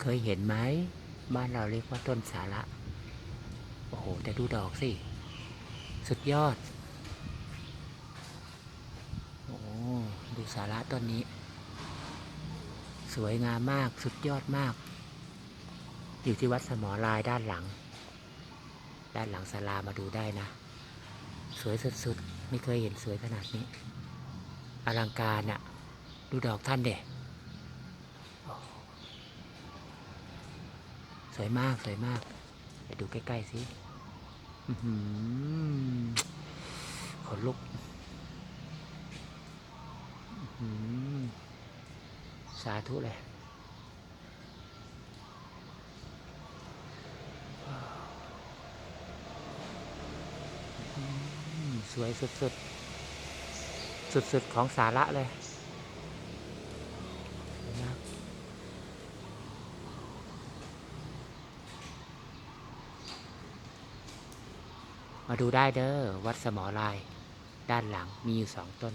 เคยเห็นไหมบ้านเราเรียกว่าต้นสาระ โอ้โห แต่ดูดอกสิ สุดยอด โอ้ดูสาระต้นนี้ สวยงามมากสุดยอดมาก อยู่ที่วัดสมอลายด้านหลัง ด้านหลังศาลามาดูได้นะ สวยสุดๆ ไม่เคยเห็นสวยขนาดนี้ อลังการอะดูดอกท่านเด็ สวยมากสวยมาก ไปดูใกล้ๆสิขนลุกสาธุเลยสวยสุดๆ สุดๆ ของสาระเลยสวยมาก มาดูได้เด้อวัดสมอลาย ด้านหลังมีอยู่สองต้น